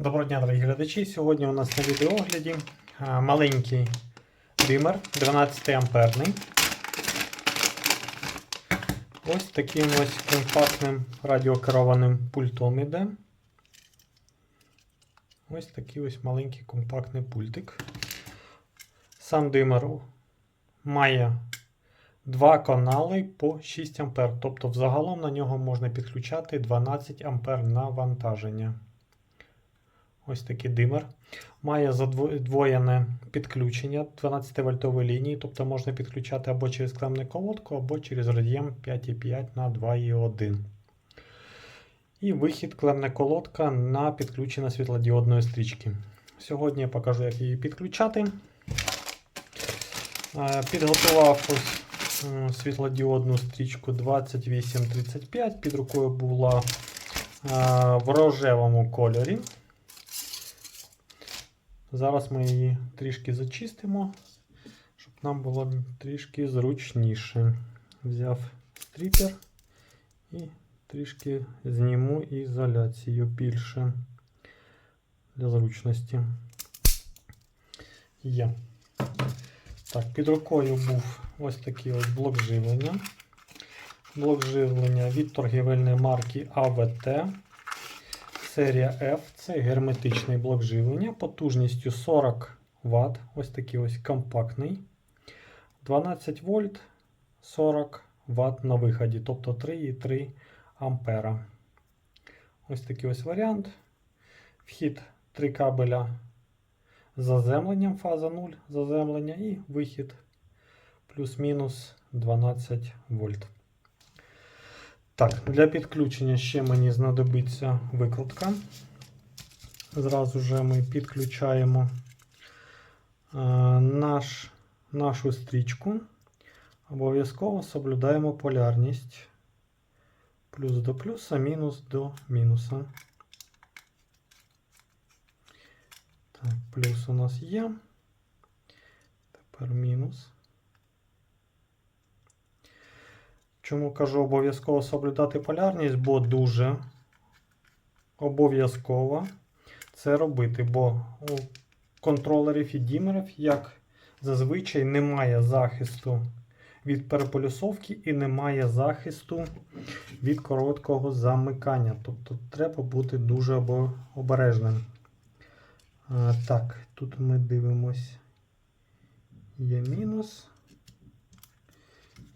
Доброго дня, дорогі глядачі. Сьогодні у нас на відеогляді маленький димер 12 амперний. Ось таким ось компактним радіокерованим пультом іде. Ось такий ось маленький компактний пультик. Сам димер має два канали по 6 ампер. Тобто взагалом на нього можна підключати 12 ампер навантаження. Ось такий димер. Має задвоєне підключення 12 вольтової лінії, тобто можна підключати або через клемну колодку, або через радієм 5,5 на 2,1. І вихід клемна колодка на підключення світлодіодної стрічки. Сьогодні я покажу, як її підключати. Е, Підготував ось світлодіодну стрічку 2835. Під рукою була е, в рожевому кольорі. Зараз ми її трішки зачистимо, щоб нам було трішки зручніше. Взяв стріпер і трішки зніму ізоляцію більше для зручності. Є. Так, під рукою був ось такий ось блок живлення. Блок живлення від торгівельної марки АВТ. Серія F це герметичний блок живлення потужністю 40 Вт. Ось такий ось компактний. 12 вольт 40 Вт на виході, тобто 3,3 ампера. Ось такий ось варіант. Вхід 3 кабеля з заземленням, фаза 0 заземлення і вихід плюс-мінус 12 вольт. Так, для підключення ще мені знадобиться викрутка. Зразу же ми підключаємо е, наш, нашу стрічку. Обов'язково соблюдаємо полярність. Плюс до плюса, мінус до мінуса. Так, плюс у нас є. Тепер мінус. Чому кажу обов'язково соблюдати полярність, бо дуже обов'язково це робити, бо у контролерів і дімерів, як зазвичай, немає захисту від переполюсовки і немає захисту від короткого замикання. Тобто треба бути дуже обережним. А, так, тут ми дивимось. Є мінус.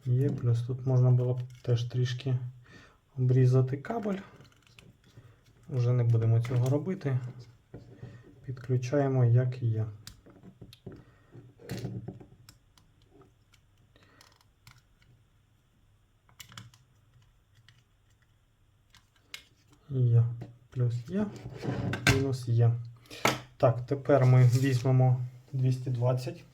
Є плюс. Тут можна було б теж трішки обрізати кабель. Вже не будемо цього робити. Підключаємо як є. Є. Плюс є. Мінус є. Так, тепер ми візьмемо 220.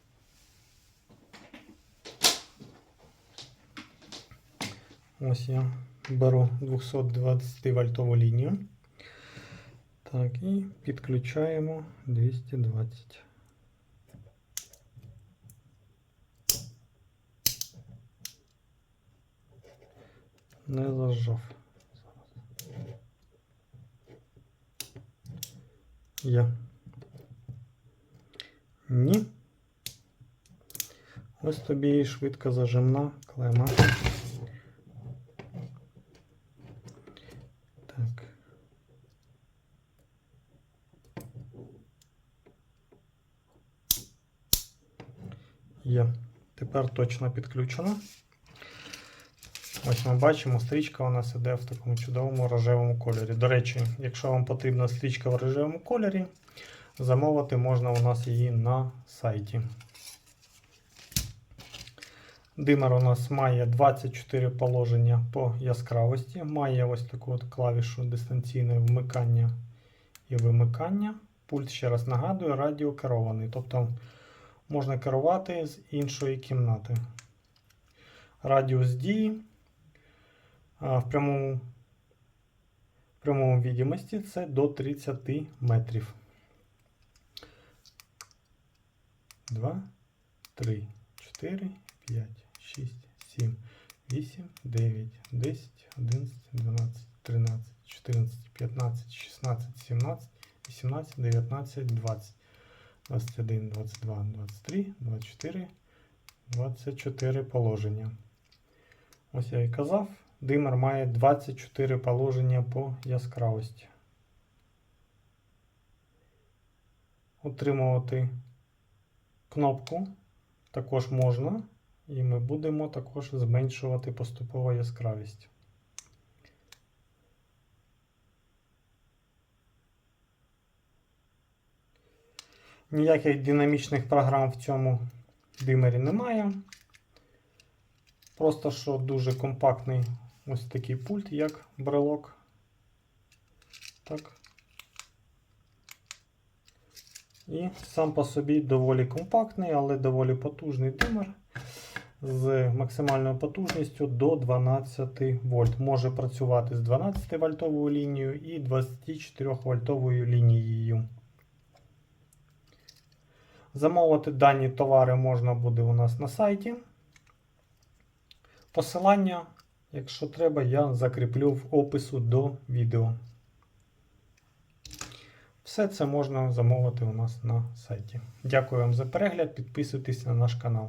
Ось я беру 220 вольтову лінію. Так, і підключаємо 220. Не зажав. Є. Ні. Ось тобі і швидко зажимна клема. Є. Тепер точно підключено. Ось ми бачимо, стрічка у нас іде в такому чудовому рожевому кольорі. До речі, якщо вам потрібна стрічка в рожевому кольорі, замовити можна у нас її на сайті. Димер у нас має 24 положення по яскравості. Має ось таку от клавішу дистанційне вмикання і вимикання. Пульт, ще раз нагадую, радіокерований. Тобто можна керувати з іншої кімнати. Радіус дії в прямому, в прямому відомості це до 30 метрів. 2, 3, 4, 5, 6, 7, 8, 9, 10, 11, 12, 13, 14, 15, 16, 17, 18, 19, 20, 21, 22, 23, 24, 24 положення. Ось я і казав, димер має 24 положення по яскравості. Утримувати кнопку також можна, і ми будемо також зменшувати поступово яскравість. Ніяких динамічних програм в цьому димері немає. Просто що дуже компактний ось такий пульт, як брелок. Так. І сам по собі доволі компактний, але доволі потужний димер з максимальною потужністю до 12 вольт. Може працювати з 12 вольтовою лінією і 24 вольтовою лінією. Замовити дані товари можна буде у нас на сайті. Посилання, якщо треба, я закріплю в опису до відео. Все це можна замовити у нас на сайті. Дякую вам за перегляд. Підписуйтесь на наш канал.